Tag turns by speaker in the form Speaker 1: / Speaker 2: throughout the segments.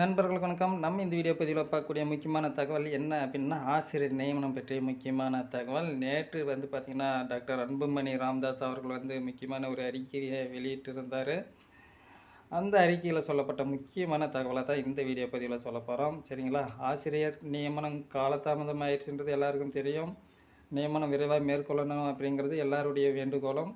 Speaker 1: நண்பர்களுக்கு வணக்கம். நம்ம இந்த வீடியோ பதிவில் பார்க்கக்கூடிய முக்கியமான தகவல் என்ன அப்படின்னா ஆசிரியர் நியமனம் பற்றிய முக்கியமான தகவல். நேற்று வந்து பார்த்திங்கன்னா டாக்டர் அன்புமணி ராம்தாஸ் அவர்கள் வந்து முக்கியமான ஒரு அறிக்கையை வெளியிட்டிருந்தார். அந்த அறிக்கையில் சொல்லப்பட்ட முக்கியமான தகவலை தான் இந்த வீடியோ பதிவில் சொல்ல போகிறோம் சரிங்களா? ஆசிரியர் நியமனம் காலதாமதம் ஆயிடுச்சுன்றது எல்லாருக்கும் தெரியும். நியமனம் விரைவாக மேற்கொள்ளணும் அப்படிங்கிறது எல்லாருடைய வேண்டுகோளும்.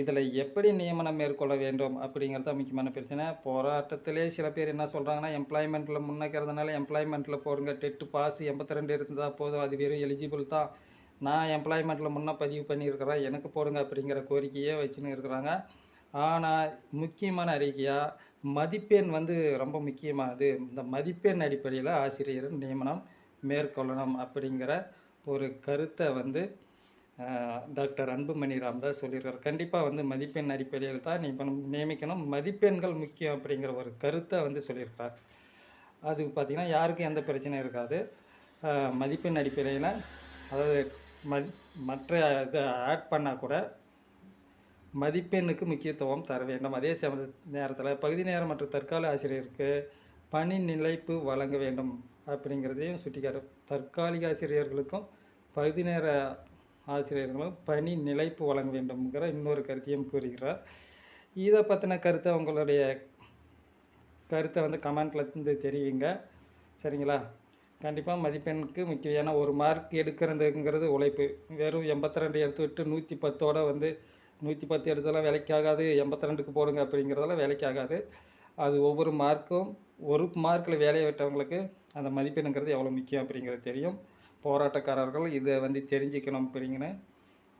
Speaker 1: இதில் எப்படி நியமனம் மேற்கொள்ள வேண்டும் அப்படிங்கிறது தான் முக்கியமான பிரச்சனை. போராட்டத்திலே சில பேர் என்ன சொல்கிறாங்கன்னா எம்ப்ளாய்மெண்ட்டில் முன்னைக்கிறதுனால எம்ப்ளாய்மெண்ட்டில் போருங்க. டெட்டு பாஸ் எண்பத்தி ரெண்டு இருந்தால் போதும் அது வெறும் எலிஜிபிள் தான். நான் எம்ப்ளாய்மெண்ட்டில் முன்னே பதிவு பண்ணியிருக்கிறேன் எனக்கு போடுங்க அப்படிங்கிற கோரிக்கையே வச்சுன்னு இருக்கிறாங்க. ஆனால் முக்கியமான அறிக்கையாக மதிப்பெண் வந்து ரொம்ப முக்கியமானது. இந்த மதிப்பெண் அடிப்படையில் ஆசிரியர் நியமனம் மேற்கொள்ளணும் அப்படிங்கிற ஒரு கருத்தை வந்து டாக்டர் அன்புமணி ராம்தாஸ் சொல்லியிருக்காரு. கண்டிப்பாக வந்து மதிப்பெண் அடிப்படையில் தான் நியமனம் நியமிக்கணும். மதிப்பெண்கள் முக்கியம் அப்படிங்கிற ஒரு கருத்தை வந்து சொல்லியிருக்கார் அது பார்த்திங்கன்னா யாருக்கும் எந்த பிரச்சனையும் இருக்காது. மதிப்பெண் அடிப்படையில் அதாவது மதி மற்ற இதை ஆட் பண்ணால் கூட மதிப்பெண்ணுக்கு முக்கியத்துவம் தர வேண்டும். அதே சம நேரத்தில் பகுதி நேரம் மற்றும் தற்கால ஆசிரியருக்கு பணி நிலைப்பு வழங்க வேண்டும் அப்படிங்கிறதையும் சுட்டிக்காரு தற்காலிக ஆசிரியர்களுக்கும் பகுதி நேர ஆசிரியர்களும் பணி நிலைப்பு வழங்க வேண்டும்ங்கிற இன்னொரு கருத்தையும் கூறுகிறார். இதை பற்றின கருத்தை உங்களுடைய கருத்தை வந்து கமெண்ட்டில் இருந்து தெரிவிங்க. சரிங்களா? கண்டிப்பாக மதிப்பெண்ணுக்கு முக்கியம் ஏன்னா ஒரு மார்க் எடுக்கிறதுங்கிறது உழைப்பு. வெறும் எண்பத்தி ரெண்டு எடுத்து விட்டு நூற்றி பத்தோட வந்து நூற்றி பத்து எடுத்தாலும் வேலைக்காகாது எண்பத்தி ரெண்டுக்கு போடுங்க அப்படிங்கிறதெல்லாம் வேலைக்காகாது. அது ஒவ்வொரு மார்க்கும் ஒரு மார்க்கில் வேலையை விட்டவங்களுக்கு அந்த மதிப்பெண்ணுங்கிறது எவ்வளோ முக்கியம் அப்படிங்கிறது தெரியும். போராட்டக்காரர்கள் இதை வந்து தெரிஞ்சுக்கணும் அப்படிங்கன்னு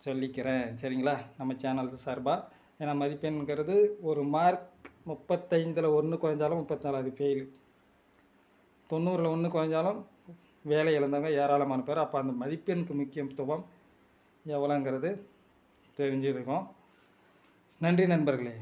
Speaker 1: சொல்லிக்கிறேன். சரிங்களா? நம்ம சேனல் சார்பாக ஏன்னா மதிப்பெண்ங்கிறது ஒரு மார்க் முப்பத்தைந்தில் ஒன்று குறைஞ்சாலும் முப்பத்தி அது ஃபெயில் தொண்ணூறில் ஒன்று குறைஞ்சாலும் வேலை இழந்தவங்க ஏராளமான பேர். அப்போ அந்த மதிப்பெண்க்கு முக்கியத்துவம் எவ்வளோங்கிறது தெரிஞ்சிருக்கும். நன்றி நண்பர்களே.